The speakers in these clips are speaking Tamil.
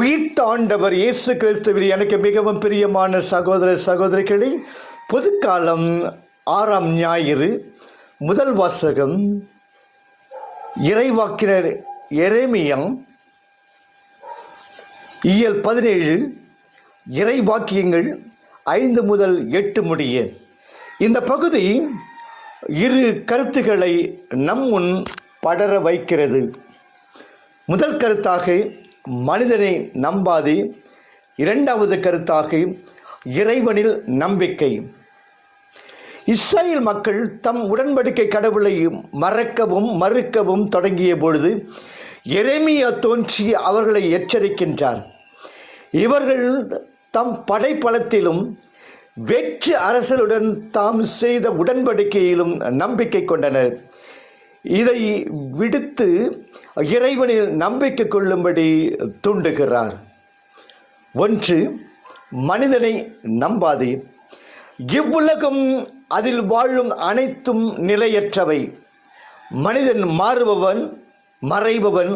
உயிர்த்தாண்டவர் இயேசு கிறிஸ்துவில் எனக்கு மிகவும் பிரியமான சகோதர சகோதரிகளே பொதுக்காலம் ஆறாம் ஞாயிறு முதல் வாசகம் இறைவாக்கினர் எரேமியம் இயல் பதினேழு இறைவாக்கியங்கள் ஐந்து முதல் எட்டு முடிய. இந்த பகுதி இரு கருத்துக்களை நம் முன் படர வைக்கிறது. முதல் கருத்தாக மனிதனை நம்பாது. இரண்டாவது கருத்தாக இறைவனில் நம்பிக்கை. இஸ்ரேல் மக்கள் தம் உடன்படிக்கை கடவுளை மறக்கவும் மறுக்கவும் தொடங்கிய பொழுது எரேமியா தோன்றி அவர்களை எச்சரிக்கின்றார். இவர்கள் தம் படைப்பலத்திலும் வெற்று அரசலுடன் தாம் செய்த உடன்படிக்கையிலும் நம்பிக்கை கொண்டனர். இதை விடுத்து இறைவனில் நம்பிக்கை கொள்ளும்படி தூண்டுகிறார். ஒன்று மனிதனை நம்பாதே. இவ்வுலகம் அதில் வாழும் அனைத்தும் நிலையற்றவை. மனிதன் மாறுபவன் மறைபவன்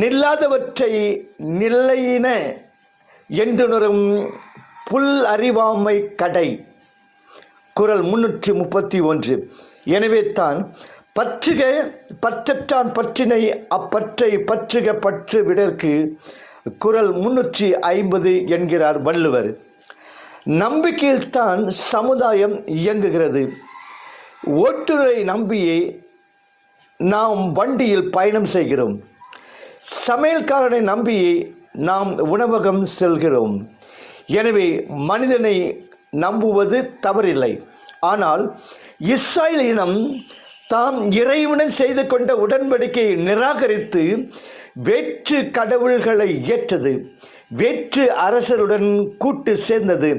நில்லாதவற்றை நிலையின என்றுணரும் புல் அறிவாமை கடை. குரல் முன்னூற்றி முப்பத்தி ஒன்று. எனவே தான் பற்றுக பற்றற்றான் பற்றினை அப்பற்றை பற்றுக பற்று விடற்கு குரல் முன்னூற்றி ஐம்பது என்கிறார் வள்ளுவர். நம்பிக்கையில்தான் சமுதாயம் இயங்குகிறது. ஓட்டுநரை நம்பியே நாம் வண்டியில் பயணம் செய்கிறோம். சமையல்காரனை நம்பியே நாம் உணவகம் செல்கிறோம். எனவே மனிதனை நம்புவது தவறில்லை. ஆனால் இஸ்ரேல் இனம் தாம் இறைவனுடன் செய்து கொண்ட உடன்படிக்கையை நிராகரித்து வேற்று கடவுள்களை ஏற்றது வேற்று அரசருடன் கூட்டு சேர்ந்தது.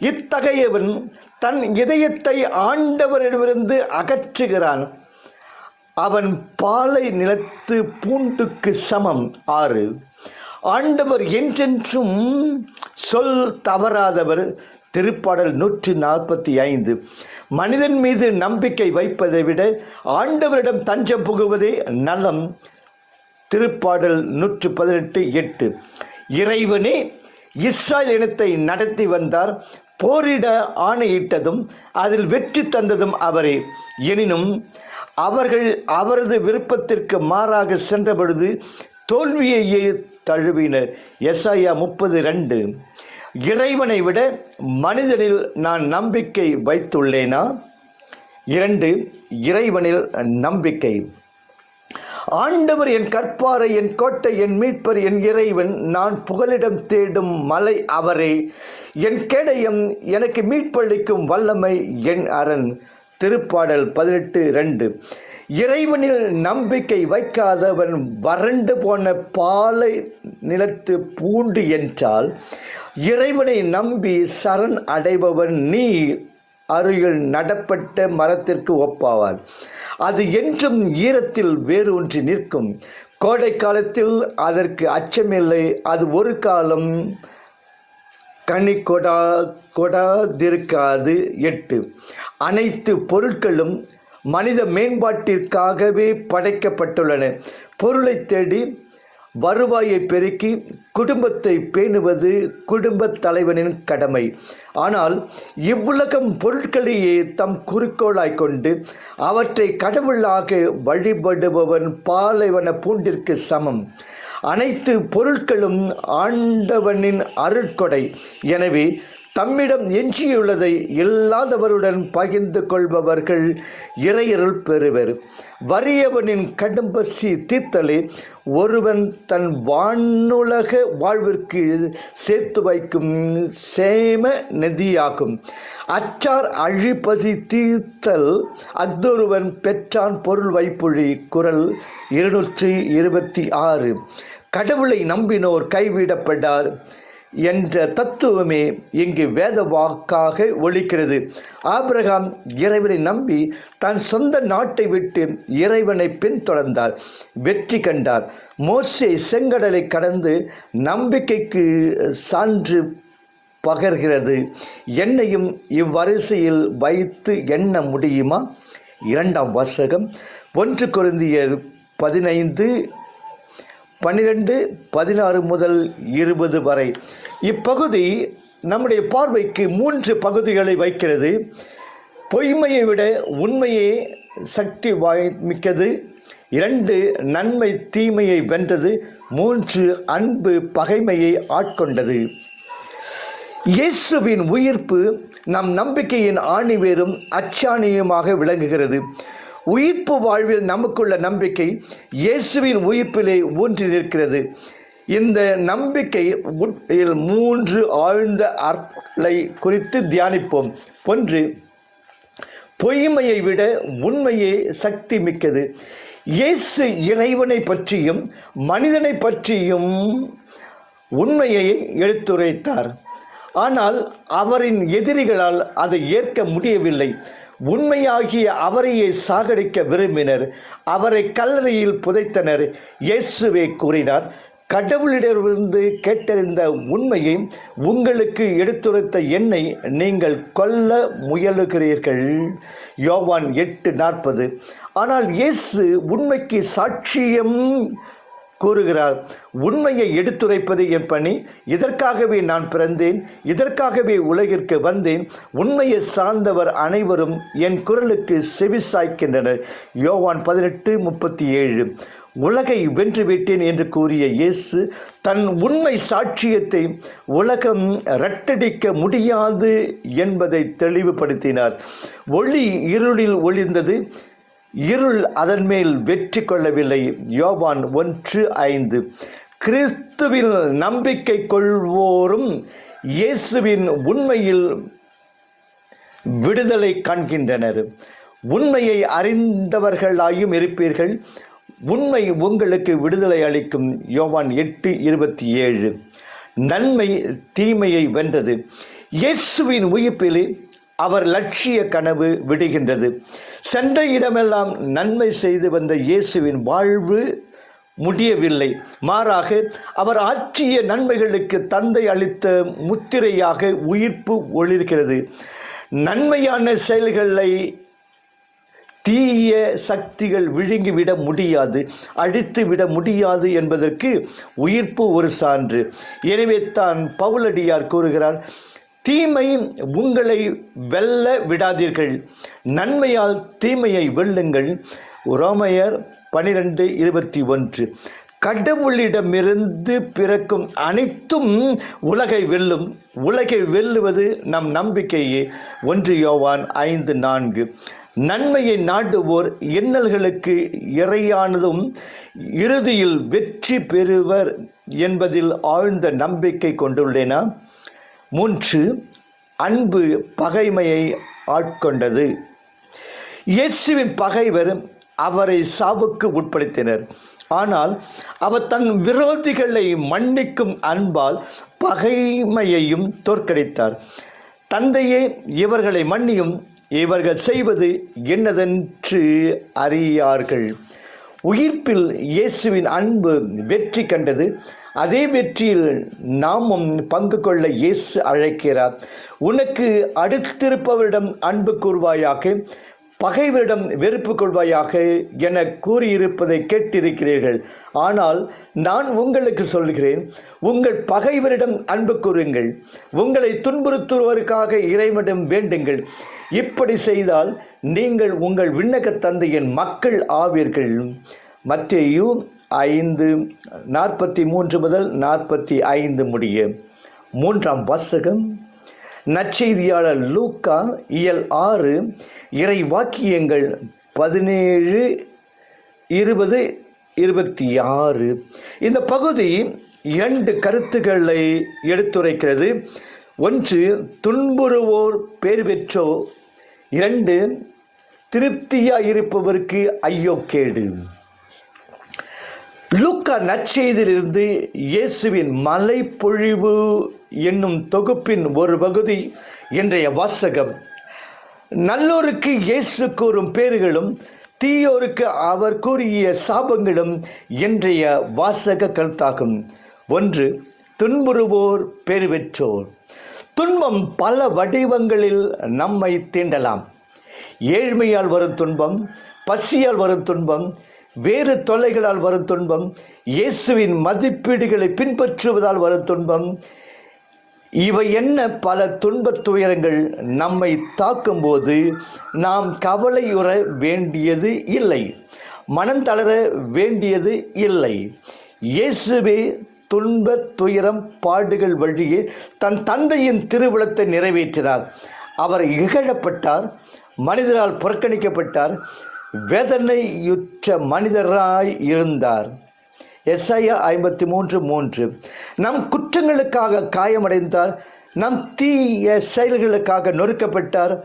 இத்தகையவன் தன் இதயத்தை ஆண்டவரிடமிருந்து அகற்றுகிறான். அவன் பாலை நிலத்து பூண்டுக்கு சமம். ஆறு ஆண்டவர் என்றென்றும் சொல் தவறாதவர். திருப்பாடல் நூற்றி நாற்பத்தி ஐந்து மனிதன் மீது நம்பிக்கை வைப்பதை விட ஆண்டவரிடம் தஞ்சம் புகுவதே நலம். திருப்பாடல் நூற்று பதினெட்டு எட்டு. இறைவனே இஸ்ராயல் இனத்தை நடத்தி வந்தார். போரிட ஆணையிட்டதும் அதில் வெற்றி தந்ததும் அவரே. எனினும் அவர்கள் அவரது விருப்பத்திற்கு மாறாக சென்ற பொழுது தோல்வியையே தழுவினர். எஸ்ஐயா முப்பது ரெண்டு. இறைவனை விட மனிதனில் நான் நம்பிக்கை வைத்துள்ளேனா? இரண்டு இறைவனில் நம்பிக்கை. ஆண்டவர் என் கற்பாறை என் கோட்டை என் மீட்பர் என் இறைவன் நான் புகலிடம் தேடும் மலை அவரே. என் கேடயம் எனக்கு மீட்பளிக்கும் வல்லமை என் அரண். திருப்பாடல் பதினெட்டு ரெண்டு. இறைவனில் நம்பிக்கை வைக்காதவன் வறண்டு போன பாலை நிலத்து பூண்டு என்றால் இறைவனை நம்பி சரண் அடைபவன் நீ அருகில் நடப்பட்ட மரத்திற்கு ஒப்பாவார் அது என்றும் ஈரத்தில் வேறு ஒன்றி நிற்கும். கோடை காலத்தில் அதற்கு அச்சமில்லை. அது ஒரு காலம் கனி கொடா கொடாதிருக்காது எட்டு. அனைத்து பொருட்களும் மனித மேம்பாட்டிற்காகவே படைக்கப்பட்டுள்ளன. பொருளை தேடி வருவாயை பெருக்கி குடும்பத்தை பேணுவது குடும்பத் தலைவனின் கடமை. ஆனால் இவ்வுலகம் பொருட்களையே தம் குறிக்கோளாய் கொண்டு அவற்றை கடவுளாக வழிபடுபவன் பாலைவன பூண்டிற்கு சமம். அனைத்து பொருட்களும் ஆண்டவனின் அருட்கொடை. எனவே தம்மிடம் எஞ்சியுள்ளதை இல்லாதவருடன் பகிர்ந்து கொள்பவர்கள் இறையருள் பெறுவர். வறியவனின் கடும் பசி தீர்த்தலே ஒருவன் தன் வானுலக வாழ்விற்கு சேர்த்து வைக்கும் சேம நிதியாகும். அச்சார் அழிப்பதி தீர்த்தல் அக்தொருவன் பெற்றான் பொருள் வைப்புழி குரல் இருநூற்றி இருபத்தி ஆறு. கடவுளை நம்பினோர் கைவிடப்பட்டார். என்ற தத்துவமே இங்கு வேத வாக்காக ஒழிக்கிறது ஆபிரகாம் இறைவனை நம்பி தன் சொந்த நாட்டை விட்டு இறைவனை பின்தொடர்ந்தார். வெற்றி கண்டார். மோசே செங்கடலை கடந்து நம்பிக்கைக்கு சான்று பகர்கிறது. என்னையும் இவ்வரிசையில் வைத்து எண்ண முடியுமா? இரண்டாம் வாசகம் ஒன்று குருந்தியர் பதினைந்து பன்னிரெண்டு பதினாறு முதல் இருபது வரை. இப்பகுதி நம்முடைய பார்வைக்கு மூன்று பகுதிகளை வைக்கிறது. பொய்மையை விட உண்மையே சக்தி வாய் மிக்கது இரண்டு நன்மை தீமையை வென்றது. மூன்று அன்பு பகைமையை ஆட்கொண்டது. இயேசுவின் உயிர்ப்பு நம் நம்பிக்கையின் ஆணிவேரும் அச்சாணியுமாக விளங்குகிறது. உயிர்ப்பு வாழ்வில் நமக்குள்ள நம்பிக்கை இயேசுவின் உயிர்ப்பிலே ஊன்றி நிற்கிறது. இந்த நம்பிக்கை உண்மையில் மூன்று ஆழ்ந்த அர்த்தங்களை குறித்து தியானிப்போம். ஒன்று பொய்மையை விட உண்மையே சக்தி மிக்கது. இயேசு இறைவனை பற்றியும் மனிதனை பற்றியும் உண்மையை எடுத்துரைத்தார். ஆனால் அவரின் எதிரிகளால் அதை ஏற்க முடியவில்லை. உண்மையாகிய அவரையே சாகடிக்க விரும்பினர். அவரை கல்லறையில் புதைத்தனர். இயேசுவே கூறினார் கடவுளிடமிருந்து கேட்டறிந்த உண்மையை உங்களுக்கு எடுத்துரைத்த என்னை நீங்கள் கொல்ல முயலுகிறீர்கள். யோவான் எட்டு நாற்பது. ஆனால் இயேசு உண்மைக்கு சாட்சியம் கூறுகிறார் உண்மையை எடுத்துரைப்பது என் பணி. இதற்காகவே நான் பிறந்தேன். இதற்காகவே உலகிற்கு வந்தேன். உண்மையை சார்ந்தவர் அனைவரும் என் குரலுக்கு செவி சாய்க்கின்றனர் யோவான் பதினெட்டு முப்பத்தி ஏழு உலகை வென்றுவிட்டேன் என்று கூறிய இயேசு தன் உண்மை சாட்சியத்தை உலகம் ரட்டடிக்க முடியாது என்பதை தெளிவுபடுத்தினார். ஒளி இருளில் ஒளிர்ந்தது. இருள் அதன் மேல் வெற்றி கொள்ளவில்லை. யோவான் ஒன்று ஐந்து. கிறிஸ்துவில் நம்பிக்கை கொள்வோரும் இயேசுவின் உண்மையில் விடுதலை காண்கின்றனர். உண்மையை அறிந்தவர்களாயும் இருப்பீர்கள். உண்மை உங்களுக்கு விடுதலை அளிக்கும். யோவான் எட்டு இருபத்தி ஏழு. நன்மை தீமையை வென்றது. இயேசுவின் உயிர்ப்பிலே அவர் லட்சிய கனவு விடுகின்றது. சென்ற இடமெல்லாம் நன்மை செய்து வந்த இயேசுவின் வாழ்வு முடியவில்லை. மாறாக அவர் ஆற்றிய நன்மைகளுக்கு தந்தை அளித்த முத்திரையாக உயிர்ப்பு ஒளிர்கிறது. நன்மையான செயல்களை தீய சக்திகள் விழுங்கிவிட முடியாது அழித்து விட முடியாது என்பதற்கு உயிர்ப்பு ஒரு சான்று. எனவே தான் பவுலடியார் கூறுகிறார் தீமை உங்களை வெல்ல விடாதீர்கள். நன்மையால் தீமையை வெல்லுங்கள். ரோமையர் பனிரெண்டு இருபத்தி ஒன்று. கடவுளிடமிருந்து பிறக்கும் அனைத்தும் உலகை வெல்லும். உலகை வெல்லுவது நம் நம்பிக்கையே. ஒன்று யோவான் ஐந்து நான்கு. நன்மையை நாடுவோர் இன்னல்களுக்கு இறையானதும் இறுதியில் வெற்றி பெறுவர் என்பதில் ஆழ்ந்த நம்பிக்கை கொண்டுள்ளேனா? மூன்று அன்பு பகைமையை ஆட்கொண்டது. இயேசுவின் பகைவர் அவரை சாவுக்கு உட்படுத்தினர். ஆனால் அவர் தன் விரோதிகளை மன்னிக்கும் அன்பால் பகைமையையும் தோற்கடித்தார். தந்தையே இவர்களை மன்னியும். இவர்கள் செய்வது என்னதென்று அறியார்கள். உயிர்ப்பில் இயேசுவின் அன்பு வெற்றி கண்டது. அதே வெற்றியில் நாமும் பங்கு கொள்ள இயேசு அழைக்கிறார். உனக்கு அடுத்திருப்பவரிடம் அன்பு கூறுவாயாக பகைவரிடம் வெறுப்பு கொள்வாயாக என கூறியிருப்பதை கேட்டிருக்கிறீர்கள். ஆனால் நான் உங்களுக்கு சொல்கிறேன் உங்கள் பகைவரிடம் அன்பு கூறுங்கள் உங்களை துன்புறுத்துவதற்காக இறைவனிடம் வேண்டுங்கள். இப்படி செய்தால் நீங்கள் உங்கள் விண்ணக தந்தையின் மக்கள் ஆவீர்கள். மத்தேயு ஐந்து நாற்பத்தி மூன்று முதல் நாற்பத்தி ஐந்து முடிய. மூன்றாம் வாசகம். நற்செய்தியாளர் லூக்கா இயல் ஆறு இறை வாக்கியங்கள் பதினேழு இருபது இருபத்தி ஆறு இந்த பகுதி இரண்டு கருத்துக்களை எடுத்துரைக்கிறது. ஒன்று துன்புறுவோர் பேர் பெற்றோ? இரண்டு திருப்தியாக இருப்பவருக்கு ஐயோ கேடு. லூக்கா நற்செய்தியிலிருந்து இயேசுவின் மலைப்பொழிவு என்னும் தொகுப்பின் ஒரு பகுதி இன்றைய வாசகம். நல்லோருக்கு இயேசு கூறும் பேர்களும் தீயோருக்கு அவர் கூறிய சாபங்களும் இன்றைய வாசக கருத்தாகும். ஒன்று துன்புறுவோர் பெருவெற்றோர் பெற்றோர். துன்பம் பல வடிவங்களில் நம்மை தீண்டலாம். ஏழ்மையால் வரும் துன்பம் பசியால் வரும் துன்பம் வேறு தொல்லைகளால் வரும் துன்பம் இயேசுவின் மதிப்பீடுகளை பின்பற்றுவதால் வரும் துன்பம். இவை என்ன பல துன்பத் துயரங்கள் நம்மை தாக்கும்போது நாம் கவலையுற வேண்டியது இல்லை மனம் தளர வேண்டியது இல்லை. இயேசுவே துன்ப துயரம் பாடுகள் வழியே தன் தந்தையின் திருவிழத்தை நிறைவேற்றினார். அவர் இகழப்பட்டார் மனிதரால் புறக்கணிக்கப்பட்டார் வேதனையுற்ற மனிதராய் இருந்தார். எஸ்ஐயா ஐம்பத்தி மூன்று. மூன்று நம் குற்றங்களுக்காக காயமடைந்தார். நம் தீய செயல்களுக்காக நொறுக்கப்பட்டார்.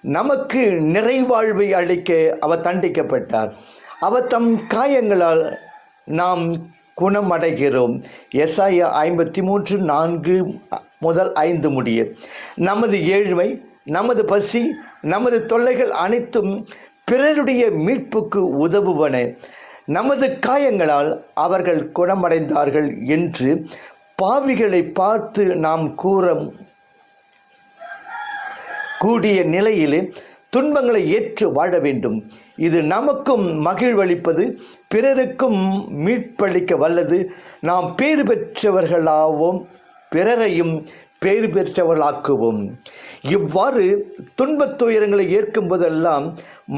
நமக்கு நிறைவாழ்வை அளிக்க அவர் தண்டிக்கப்பட்டார். அவர் தம் காயங்களால் நாம் குணமடைகிறோம். எஸ்ஐயா ஐம்பத்தி மூன்று நான்கு முதல் ஐந்து முடிய. நமது ஏழ்மை நமது பசி நமது தொல்லைகள் அனைத்தும் பிறருடைய மீட்புக்கு உதவுவன. நமது காயங்களால் அவர்கள் குணமடைந்தார்கள் என்று பாவிகளை பார்த்து நாம் கூற கூடிய நிலையிலே துன்பங்களை ஏற்று வாழ வேண்டும். இது நமக்கும் மகிழ்வளிப்பது பிறருக்கும் மீட்பளிக்க வல்லது. நாம் பேறு பெற்றவர்களாவோம் பிறரையும் பேறு பெற்றவர்களாக்குவோம். இவ்வாறு துன்பத் துயரங்களை ஏற்கும் போதெல்லாம்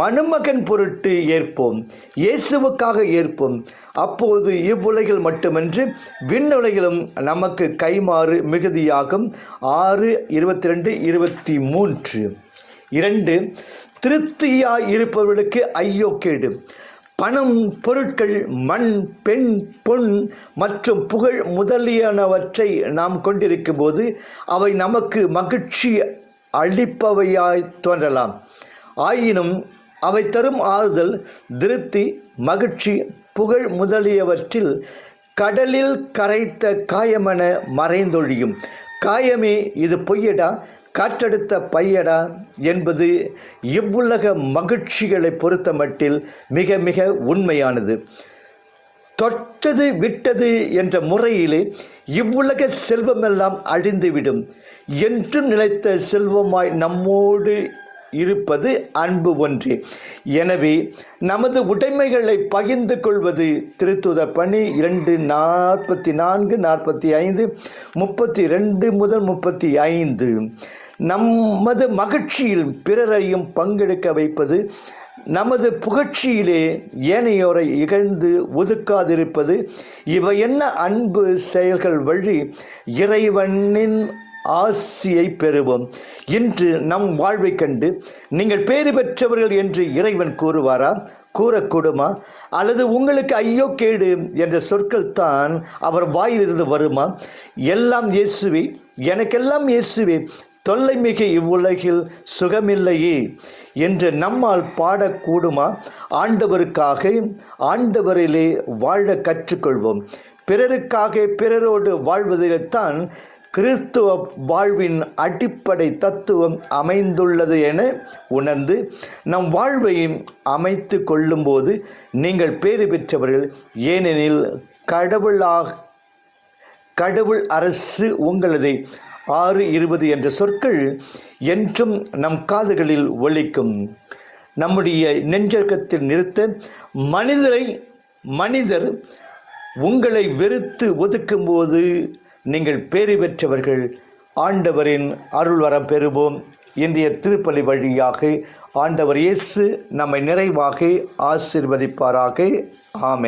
மணமகன் பொருட்டு ஏற்போம். இயேசுவுக்காக ஏற்போம். அப்போது இவ்வுலகில் மட்டுமன்று விண்ணுலகிலும் நமக்கு கைமாறு மிகுதியாகும். ஆறு இருபத்தி ரெண்டு இருபத்தி மூன்று இரண்டு திருப்தியாய் இருப்பவர்களுக்கு ஐயோ கேடு. பணம் பொருட்கள் மண் பெண் பொன் மற்றும் புகழ் முதலியனவற்றை நாம் கொண்டிருக்கும் போது அவை நமக்கு மகிழ்ச்சி அளிப்பவையாய் தோன்றலாம். ஆயினும் அவை தரும் ஆறுதல் திருப்தி மகிழ்ச்சி புகழ் முதலியவற்றில் கடலில் கரைத்த காயமென மறைந்தொழியும். காயமே இது பொய்யடா? காற்றெடுத்த பையடா என்பது இவ்வுலக மகிழ்ச்சிகளை பொறுத்தமட்டில் மிக மிக உண்மையானது. தொட்டது விட்டது என்ற முறையிலே இவ்வுலக செல்வமெல்லாம் அழிந்துவிடும். என்றும் நிலைத்த செல்வமாய் நம்மோடு இருப்பது அன்பு ஒன்றே. எனவே நமது உடைமைகளை பகிர்ந்து கொள்வது திருத்துத பணி இரண்டு நாற்பத்தி நான்கு நாற்பத்தி ஐந்து முப்பத்தி ரெண்டு முதல் முப்பத்தி ஐந்து. நமது மகிழ்ச்சியில் பிறரையும் பங்கெடுக்க வைப்பது நமது புகழ்ச்சியிலே ஏனையோரை இகழ்ந்து ஒதுக்காதிருப்பது இவை என்ன அன்பு செயல்கள் வழி? இறைவனின் ஆசியை பெறுவோம். இன்று நம் வாழ்வை கண்டு நீங்கள் பேறு பெற்றவர்கள் என்று இறைவன் கூறுவாரா? கூறக்கூடுமா? அல்லது உங்களுக்கு ஐயோ கேடு என்ற சொற்கள் தான் அவர் வாயிலிருந்து வருமா? எல்லாம் இயேசுவே எனக்கெல்லாம் இயேசுவே தொல்லை மிக இவ்வுலகில் சுகமில்லையே என்று நம்மால் பாடக்கூடுமா? ஆண்டவருக்காக ஆண்டவரிலே வாழ கற்றுக்கொள்வோம். பிறருக்காக பிறரோடு வாழ்வதில்தான் கிறிஸ்துவ வாழ்வின் அடிப்படை தத்துவம் அமைந்துள்ளது என உணர்ந்து நம் வாழ்வையும் அமைத்து கொள்ளும்போது நீங்கள் பேறு பெற்றவர்கள். ஏனெனில் கடவுளாக கடவுள் அரசு உங்களது ஆறு இருபது என்ற சொற்கள் என்றும் நம் காதுகளில் ஒலிக்கும். நம்முடைய நெஞ்சகத்தில் நிறுத்த மனிதரை மனிதர் உங்களை வெறுத்து ஒதுக்கும்போது நீங்கள் பேறு பெற்றவர்கள். ஆண்டவரின் அருள் வரம் பெறுவோம். இந்திய திருப்பலி வழியாக ஆண்டவர் இயேசு நம்மை நிறைவாக ஆசிர்வதிப்பாராக. ஆமே